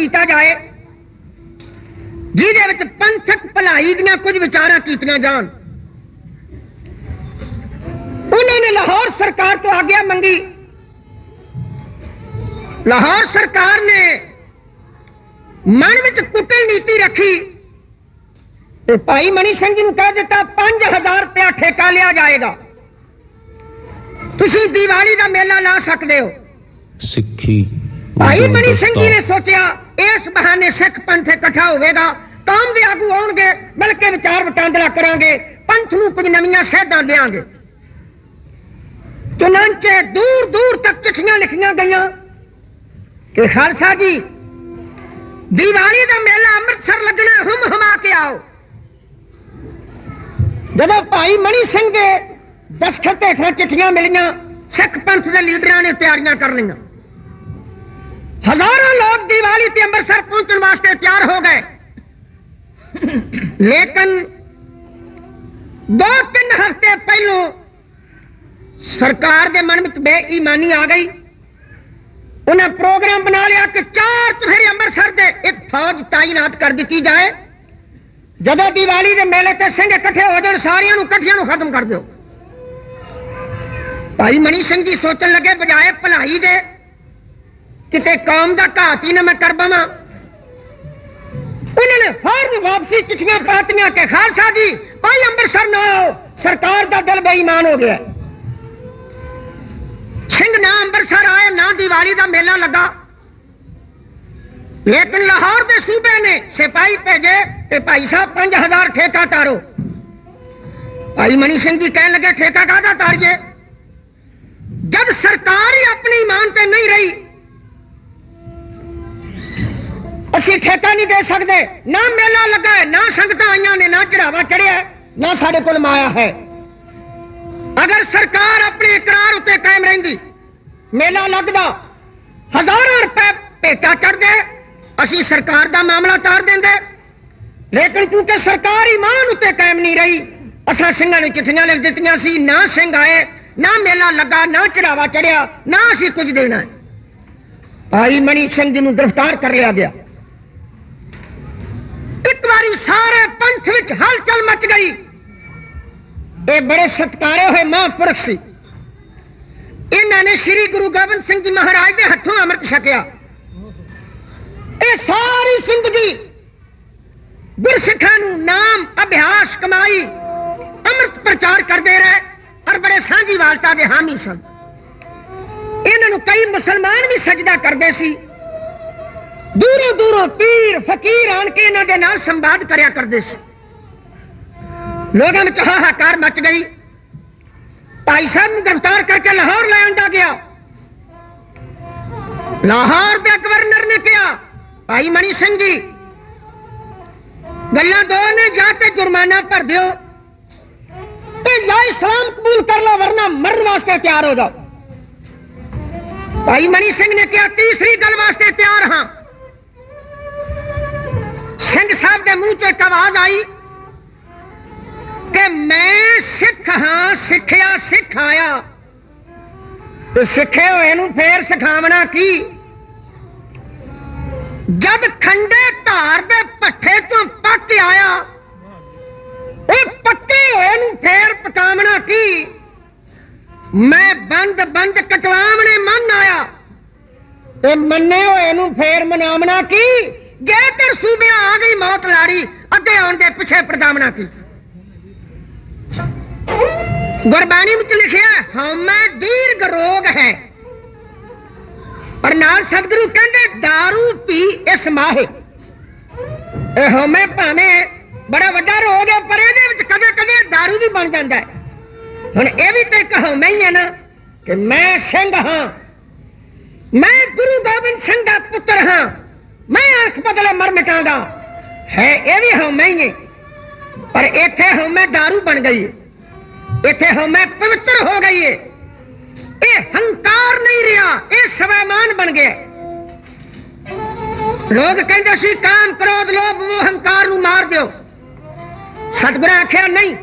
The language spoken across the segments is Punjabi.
ਕੀਤਾ ਜਾਏ, ਜਿਹਦੇ ਵਿੱਚ ਪੰਥਕ ਭਲਾਈ ਦੀਆਂ ਕੁਝ ਵਿਚਾਰਾਂ ਕੀਤੀਆਂ ਜਾਣ। ਉਹਨਾਂ ਨੇ ਲਾਹੌਰ ਸਰਕਾਰ ਤੋਂ ਆਗਿਆ ਮੰਗੀ। ਲਾਹੌਰ ਸਰਕਾਰ ਨੇ ਮਨ ਵਿੱਚ ਕੁੱਟਲ ਨੀਤੀ ਰੱਖੀ। ਤੇ ਭਾਈ ਮਣੀ ਸਿੰਘ ਜੀ ਨੂੰ ਕਹਿ ਦਿੱਤਾ 5000 ਰੁਪਇਆ ਠੇਕਾ ਲਿਆ ਜਾਏਗਾ। ਤੁਸੀਂ ਦੀਵਾਲੀ ਦਾ ਮੇਲਾ ਲਾ ਸਕਦੇ ਹੋ। ਸਿੱਖੀ ਭਾਈ ਮਣੀ ਸਿੰਘ ਜੀ ਨੇ। ਸੋਚਿਆ ਇਸ ਬਹਾਨੇ ਸਿੱਖ ਪੰਥ ਇਕੱਠਾ ਹੋਵੇਗਾ। ਕੌਮ ਦੇ ਆਗੂ ਆਉਣਗੇ ਮਿਲ ਕੇ ਵਿਚਾਰ ਵਟਾਂਦਰਾ ਕਰਾਂਗੇ ਪੰਥ ਨੂੰ ਕੁਝ ਨਵੀਆਂ ਸੇਧਾਂ ਦੇਾਂਗੇ ਚੁਣਾਂਚੇ ਦੂਰ ਦੂਰ ਤੱਕ ਚਿੱਠੀਆਂ ਲਿਖੀਆਂ ਗਈਆਂ। ਕਿ ਖਾਲਸਾ ਜੀ ਦੀਵਾਲੀ ਦਾ ਮੇਲਾ ਅੰਮ੍ਰਿਤਸਰ ਲੱਗਣਾ ਹਮ ਹਮਾ ਕੇ ਆਓ। ਜਦੋਂ ਭਾਈ ਮਣੀ ਸਿੰਘ ਦੇ ਦਸਖਤ ਹੇਠਾਂ ਚਿੱਠੀਆਂ ਮਿਲੀਆਂ ਸਿੱਖ ਪੰਥ ਦੇ ਲੀਡਰਾਂ ਨੇ ਤਿਆਰੀਆਂ ਕਰ ਲਈਆਂ। ਹਜ਼ਾਰਾਂ ਲੋਕ ਦੀਵਾਲੀ ਤੇ ਅੰਮ੍ਰਿਤਸਰ ਪਹੁੰਚਣ ਵਾਸਤੇ ਤਿਆਰ ਹੋ ਗਏ। ਲੇਕਿਨ ਦੋ ਤਿੰਨ ਹਫ਼ਤੇ ਪਹਿਲੋਂ ਸਰਕਾਰ ਦੇ ਮਨ ਵਿੱਚ ਬੇਈਮਾਨੀ ਆ ਗਈ। ਉਹਨਾਂ ਪ੍ਰੋਗਰਾਮ ਬਣਾ ਲਿਆ ਕਿ ਚਾਰ ਚੁਫੇਰੇ ਅੰਮ੍ਰਿਤਸਰ ਦੇ ਇੱਕ ਫੌਜ ਤਾਇਨਾਤ ਕਰ ਦਿੱਤੀ ਜਾਏ। ਜਦੋਂ ਦੀਵਾਲੀ ਦੇ ਮੇਲੇ ਤੇ ਸਿੰਘ ਇਕੱਠੇ ਹੋ ਜਾਣ, ਸਾਰਿਆਂ ਨੂੰ ਇਕੱਠਿਆਂ ਨੂੰ ਖਤਮ ਕਰ ਦਿਓ। ਭਾਈ ਮਣੀ ਸਿੰਘ ਜੀ ਸੋਚਣ ਲੱਗੇ, ਬਜਾਏ ਭਲਾਈ ਦੇ ਕਿਤੇ ਕੌਮ ਦਾ ਘਾਤ ਹੀ ਨਾ ਮੈਂ ਕਰ ਬਵਾਂ ਉਹਨਾਂ ਨੇ ਫੌਰਨ ਵਾਪਸੀ ਚਿੱਠੀਆਂ ਪਾਤੀਆਂ ਕਿ ਖਾਲਸਾ ਜੀ ਭਾਈ ਅੰਮ੍ਰਿਤਸਰ ਨਾ ਆਓ ਸਰਕਾਰ ਦਾ ਦਿਲ ਬੇਈਮਾਨ ਹੋ ਗਿਆ ਸਿੰਘ ਨਾ ਅੰਮ੍ਰਿਤਸਰ ਆਏ ਨਾ ਦੀਵਾਲੀ ਦਾ ਮੇਲਾ ਲੱਗਾ ਲੇਕਿਨ ਲਾਹੌਰ ਦੇ ਸੂਬੇ ਨੇ ਸਿਪਾਹੀ ਭੇਜੇ ਤੇ ਭਾਈ ਸਾਹਿਬ 5000 ਠੇਕਾ ਤਾਰੋ ਭਾਈ ਮਣੀ ਸਿੰਘ ਜੀ ਕਹਿਣ ਲੱਗੇ ਠੇਕਾ ਕਾਹਦਾ ਤਾਰੀਏ ਜਦ ਸਰਕਾਰ ਹੀ ਆਪਣੀ ਇਮਾਨ ਤੇ ਨਹੀਂ ਰਹੀ ਅਸੀਂ ਠੇਕਾ ਨਹੀਂ ਦੇ ਸਕਦੇ। ਨਾ ਮੇਲਾ ਲੱਗਾ ਹੈ, ਨਾ ਸੰਗਤਾਂ ਆਈਆਂ ਨੇ, ਨਾ ਚੜਾਵਾ ਚੜਿਆ ਨਾ ਸਾਡੇ ਕੋਲ ਮਾਇਆ ਹੈ। ਅਗਰ ਸਰਕਾਰ ਆਪਣੇ ਇਕਰਾਰ ਉੱਤੇ ਕਾਇਮ ਰਹਿੰਦੀ, ਮੇਲਾ ਲੱਗਦਾ, ਹਜ਼ਾਰਾਂ ਰੁਪਏ ਭੇਟਾ ਚੜਦੇ ਅਸੀਂ ਸਰਕਾਰ ਦਾ ਮਾਮਲਾ ਤਾਰ ਦਿੰਦੇ। ਲੇਕਿਨ ਕਿਉਂਕਿ ਸਰਕਾਰ ਇਮਾਨ ਉੱਤੇ ਕਾਇਮ ਨਹੀਂ ਰਹੀ, ਅਸਾਂ ਸਿੰਘਾਂ ਨੂੰ ਚਿੱਠੀਆਂ ਲਿਖ ਦਿੱਤੀਆਂ ਸੀ, ਨਾ ਸਿੰਘ ਆਏ, ਨਾ ਮੇਲਾ ਲੱਗਾ, ਨਾ ਚੜਾਵਾ ਚੜਿਆ ਨਾ ਅਸੀਂ ਕੁਝ ਦੇਣਾ ਭਾਈ ਮਨੀ ਸਿੰਘ ਜੀ ਨੂੰ ਗ੍ਰਿਫਤਾਰ ਕਰ ਲਿਆ ਗਿਆ। ਵਾਰੀ ਸਾਰੇ ਪੰਥ ਵਿੱਚ ਹਲਚਲ ਮਚ ਗਈ। ਇਹ ਬੜੇ ਸਤਕਾਰੇ ਹੋਏ ਮਹਾਂਪੁਰਖ ਸੀ। ਇਹਨਾਂ ਨੇ ਸ੍ਰੀ ਗੁਰੂ ਗੋਬਿੰਦ ਸਿੰਘ ਜੀ ਮਹਾਰਾਜ ਦੇ ਹੱਥੋਂ ਅੰਮ੍ਰਿਤ ਛਕਿਆ। ਇਹ ਸਾਰੀ ਜ਼ਿੰਦਗੀ ਗੁਰਸਿੱਖਾਂ ਨੂੰ ਨਾਮ, ਅਭਿਆਸ, ਕਮਾਈ, ਅੰਮ੍ਰਿਤ ਪ੍ਰਚਾਰ ਕਰਦੇ ਰਹੇ ਔਰ ਬੜੇ ਸਾਂਝੀ ਵਾਲਤਾ ਦੇ ਹਾਮੀ ਸਨ। ਇਹਨਾਂ ਨੂੰ ਕਈ ਮੁਸਲਮਾਨ ਵੀ ਸਜਦਾ ਕਰਦੇ ਸੀ। ਦੂਰੋਂ ਦੂਰੋਂ ਪੀਰ, ਫਕੀਰ ਆਣ ਕੇ ਇਹਨਾਂ ਦੇ ਨਾਲ ਸੰਵਾਦ ਕਰਿਆ ਕਰਦੇ ਸੀ। ਲੋਕਾਂ ਵਿੱਚ ਹਾਹਾਕਾਰ ਮਚ ਗਈ। ਭਾਈ ਸਾਹਿਬ ਨੂੰ ਗ੍ਰਿਫਤਾਰ ਕਰਕੇ ਲਾਹੌਰ ਲੈ ਆਂਦਾ ਗਿਆ। ਲਾਹੌਰ ਦੇ ਗਵਰਨਰ ਨੇ ਕਿਹਾ, ਭਾਈ ਮਨੀ ਸਿੰਘ ਜੀ, ਗੱਲਾਂ ਦੋ ਨੇ, ਜਾਂ ਤੇ ਜੁਰਮਾਨਾ ਭਰ ਦਿਓ ਤੇ ਜਾਂ ਇਸਲਾਮ ਕਬੂਲ ਕਰ ਲਓ, ਵਰਨਾ ਮਰਨ ਵਾਸਤੇ ਤਿਆਰ ਹੋ ਜਾਓ। ਭਾਈ ਮਨੀ ਸਿੰਘ ਨੇ ਕਿਹਾ, ਤੀਸਰੀ ਗੱਲ ਵਾਸਤੇ ਤਿਆਰ ਹਾਂ। ਸਿੰਘ ਸਾਹਿਬ ਦੇ ਮੂੰਹ ਚੋਂ ਇੱਕ ਆਵਾਜ਼ ਆਈ ਕਿ ਮੈਂ ਸਿੱਖ ਹਾਂ, ਸਿੱਖਿਆ ਸਿਖਾਇਆ ਤੇ ਸਿੱਖੇ ਹੋਏ ਨੂੰ ਫੇਰ ਸਿਖਾਵਣਾ ਕੀ? ਜਦ ਖੰਡੇ ਧਾਰ ਦੇ ਪੱਠੇ ਤੋਂ ਪੱਕ ਆਇਆ, ਉਹ ਪੱਕੇ ਹੋਏ ਨੂੰ ਫੇਰ ਪਕਾਵਣਾ ਕੀ? ਮੈਂ ਬੰਦ ਬੰਦ ਕਟਵਾਵਣੇ ਮਨ ਆਇਆ। ਤੇ ਮੰਨੇ ਹੋਏ ਨੂੰ ਫੇਰ ਮਨਾਵਣਾ ਕੀ? ਜੇ ਤਰ ਸੂਬਿਆਂ ਆ ਗਈ ਮੌਤ ਲਾੜੀ ਅੱਗੇ ਆਉਣ ਦੇ ਪਿੱਛੇ ਪਰਦਾਵਣਾ ਕੀ ਗੁਰਬਾਣੀ ਵਿੱਚ ਲਿਖਿਆ ਹਉਮੈ ਦੀਰਘ ਰੋਗ ਹੈ ਪਰ ਨਾਲ ਸਤਿਗੁਰੂ ਕਹਿੰਦੇ दारू ਪੀ ਇਸ ਮਾਹੇ ਇਹ ਹਉਮੈ ਭਾਵੇਂ ਬੜਾ ਵੱਡਾ ਰੋਗ ਹੈ ਪਰ ਇਹਦੇ ਵਿੱਚ ਕਦੇ ਕਦੇ दारू ਵੀ ਬਣ ਜਾਂਦਾ ਹੈ ਹੁਣ ਇਹ ਵੀ ਤੇ ਇੱਕ ਹਉਮੈ ਹੀ ਹੈ ਨਾ ਕਿ ਮੈਂ ਸਿੰਘ ਹਾਂ ਮੈਂ ਗੁਰੂ ਗੋਬਿੰਦ ਸਿੰਘ ਦਾ ਪੁੱਤਰ ਹਾਂ ਮੈਂ ਅੱਖ ਬਦਲੇ ਮਰ ਮਿਟਾਂਗਾ ਹੈ, ਇਹ ਵੀ ਹਉਮੈ ਹੀ ਹੈ। ਪਰ ਇੱਥੇ ਹਉਮੈ दारू ਬਣ ਗਈ ਹੈ। ਇੱਥੇ ਹਉਮੈ ਪਵਿੱਤਰ ਹੋ ਗਈ ਏ ਇਹ ਹੰਕਾਰ ਨਹੀਂ ਰਿਹਾ, ਇਹ ਸਵੈਮਾਨ ਬਣ ਗਿਆ। ਲੋਕ ਕਹਿੰਦੇ ਸੀ, ਕਾਮ ਕ੍ਰੋਧ ਲੋਭ ਮੋਹ ਹੰਕਾਰ ਨੂੰ ਮਾਰ ਦਿਓ। ਸਤਿਗੁਰਾਂ ਆਖਿਆ, ਨਹੀਂ।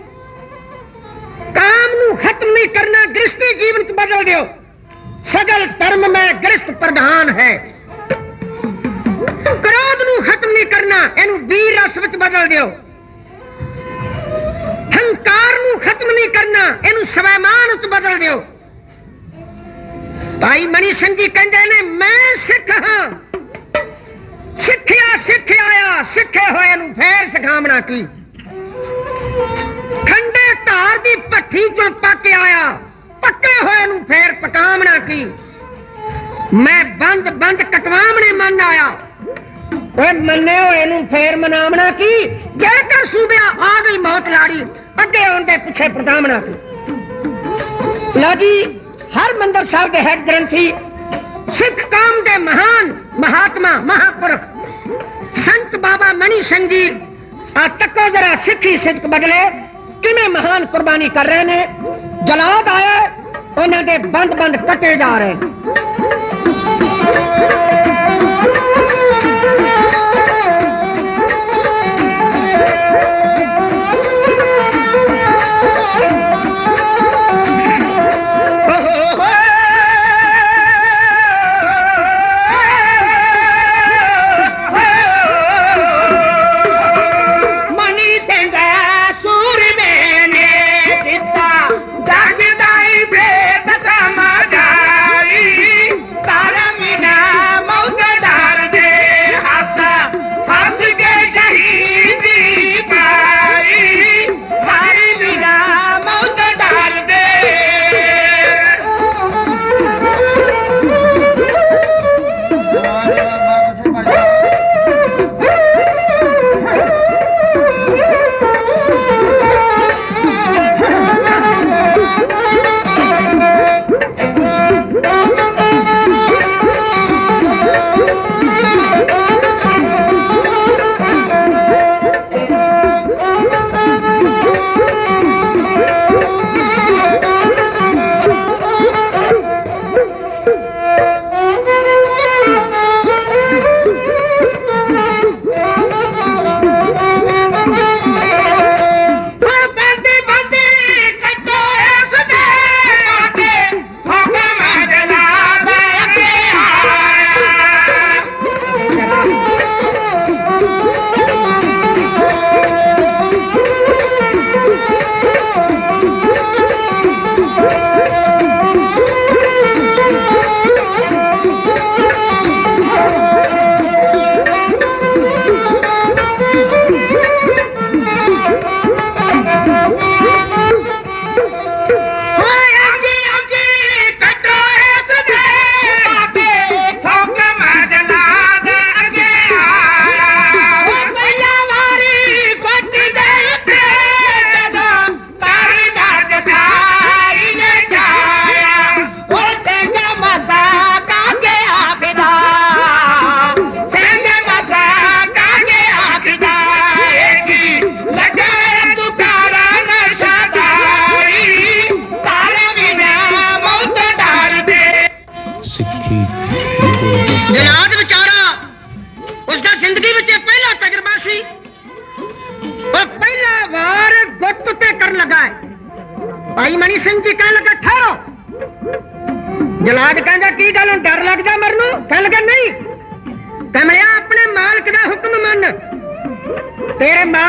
ਕਾਮ ਨੂੰ ਖਤਮ ਨਹੀਂ ਕਰਨਾ ਗ੍ਰਸਤੀ ਜੀਵਨ ਚ ਬਦਲ ਦਿਓ। ਸਗਲ ਧਰਮ ਮੈਂ ਗ੍ਰਸਤ ਪ੍ਰਧਾਨ ਹੈ। ਕ੍ਰੋਧ ਨੂੰ ਖਤਮ ਨਹੀਂ ਕਰਨਾ, ਇਹਨੂੰ ਵੀਰ ਰਸ ਵਿੱਚ ਬਦਲ ਦਿਓ। ਹੰਕਾਰ ਨੂੰ ਖਤਮ ਨਹੀਂ ਕਰਨਾ, ਇਹਨੂੰ ਸਵੈਮਾਨ ਵਿੱਚ ਬਦਲ ਦਿਓ। ਭਾਈ ਮਨੀ ਸਿੰਘ ਜੀ ਕਹਿੰਦੇ ਨੇ, ਮੈਂ ਸਿੱਖ ਹਾਂ। ਸਿੱਖਿਆ ਸਿੱਖ ਆਇਆ, ਸਿੱਖੇ ਹੋਏ ਨੂੰ ਫੇਰ ਸਿਖਾਵਣਾ ਕੀ? ਖੰਡੇ ਧਾਰ ਦੀ ਭੱਠੀ ਚੋਂ ਪੱਕ ਆਇਆ, ਪੱਕੇ ਹੋਏ ਨੂੰ ਫੇਰ ਪਕਾਵਣਾ ਕੀ? ਮੈਂ ਬੰਦ ਬੰਦ ਕਟਵਾਵਣੇ ਮੰਨ ਆਇਆ। ਓਏ ਮੰਨੇ ਹੋਏ ਫੇਰ ਮਨਾਵਣਾ ਕੀ? ਜੇਕਰ ਸੂਬਿਆ ਆ ਗਈ ਮੌਤ ਲਾੜੀ, ਅੱਗੇ ਆਉਣ ਦੇ ਪਿੱਛੇ ਪਰਦਾਵਣਾ ਕੀ? ਲਓ ਹਰ ਮੰਦਰ ਸਾਹਿਬ ਦੇ ਹੈਡ ਗ੍ਰੰਥੀ, ਸਿੱਖ ਕਾਮ ਦੇ ਮਹਾਨ ਮਹਾਤਮਾ, ਮਹਾਪੁਰਖ, ਸੰਤ ਬਾਬਾ ਮਣੀ ਸਿੰਘ ਜੀ, ਆ ਤੱਕੋ ਜਰਾ ਸਿੱਖੀ ਸਿੱਖ ਬਦਲੇ, ਕਿਵੇਂ ਮਹਾਨ ਕੁਰਬਾਨੀ ਕਰ ਰਹੇ ਨੇ? ਜਲਾਦ ਆਇਆ, ਉਹਨਾਂ ਦੇ ਬੰਦ ਬੰਦ ਕੱਟੇ ਜਾ ਰਹੇ।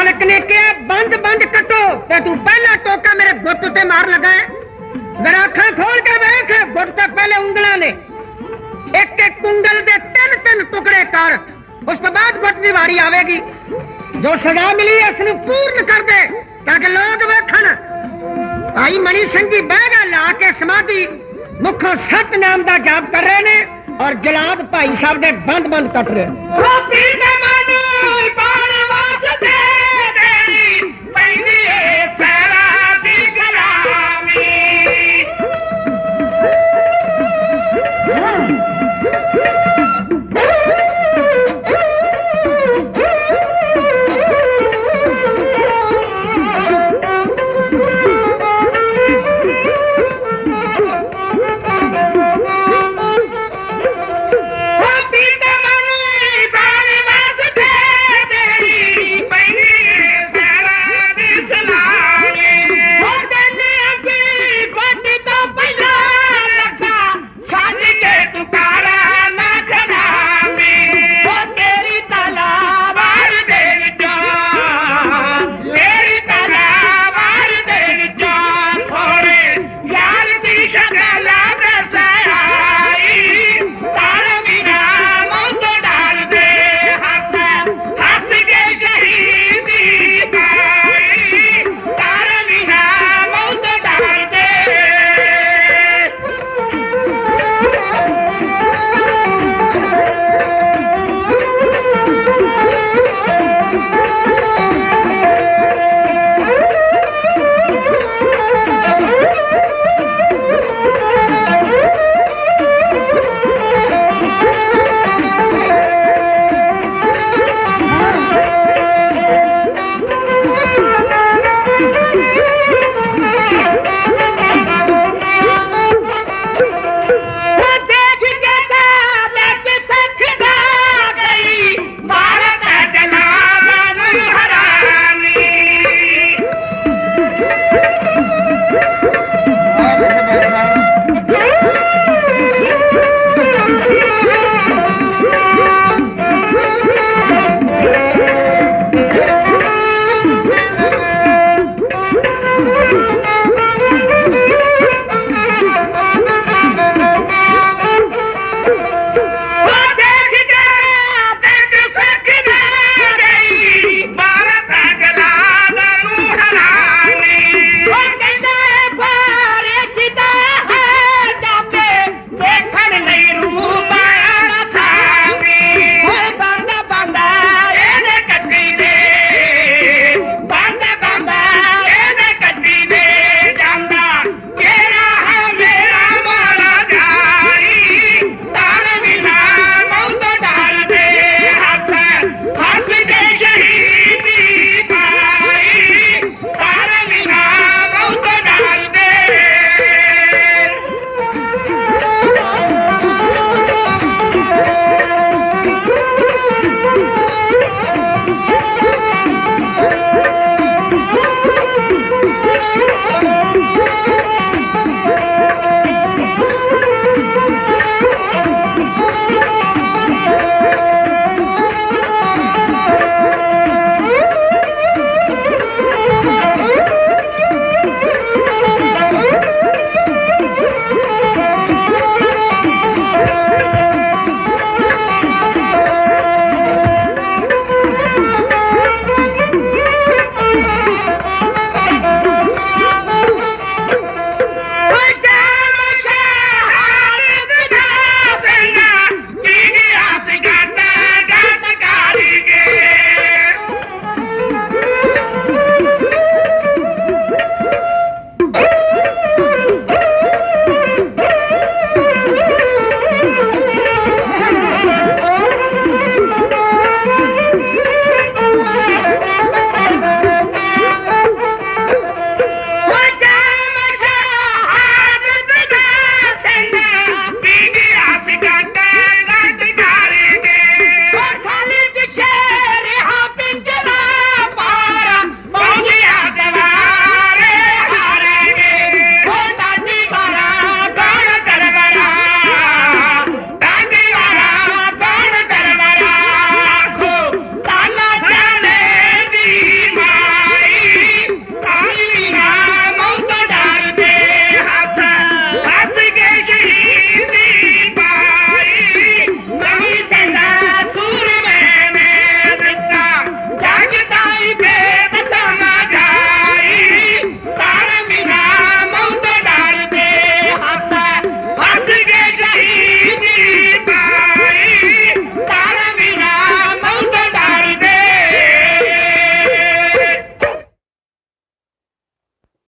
ਮਾਲਕ ਨੇ ਕਿਹਾ, ਬੰਦ ਬੰਦ ਕੱਟੋ ਤੇ ਤੂੰ ਪਹਿਲਾ ਟੋਕਾ ਮੇਰੇ ਗੁੱਟ ਤੇ ਮਾਰ ਲੱਗਾ ਹੈ। ਜਰਾ ਅੱਖਾਂ ਖੋਲ ਕੇ ਵੇਖ, ਗੁੱਟ ਤੇ ਪਹਿਲੇ ਉਂਗਲਾਂ ਨੇ। ਇੱਕ ਇੱਕ ਉਂਗਲ ਦੇ ਤਿੰਨ ਤਿੰਨ ਟੁਕੜੇ ਕਰ, ਉਸ ਤੋਂ ਬਾਅਦ ਗੁੱਟ ਦੀ ਵਾਰੀ ਆਵੇਗੀ। ਜੋ ਸਜ਼ਾ ਮਿਲੀ ਇਸ ਨੂੰ ਪੂਰਨ ਕਰ ਦੇ, ਤਾਂ ਕਿ ਲੋਕ ਵੇਖਣ। ਭਾਈ ਮਣੀ ਸਿੰਘ ਜੀ ਬਹਿ ਲਾ ਕੇ ਸਮਾਧੀ, ਮੁੱਖੋਂ ਸਤ ਨਾਮ ਦਾ ਜਾਪ ਕਰ ਰਹੇ ਨੇ ਔਰ ਜਲਾਦ ਭਾਈ ਸਾਹਿਬ ਦੇ ਬੰਦ ਬੰਦ ਕੱਟ ਰਹੇ ਨੇ। ਰੋਪੀ ਦੇ ਮਨ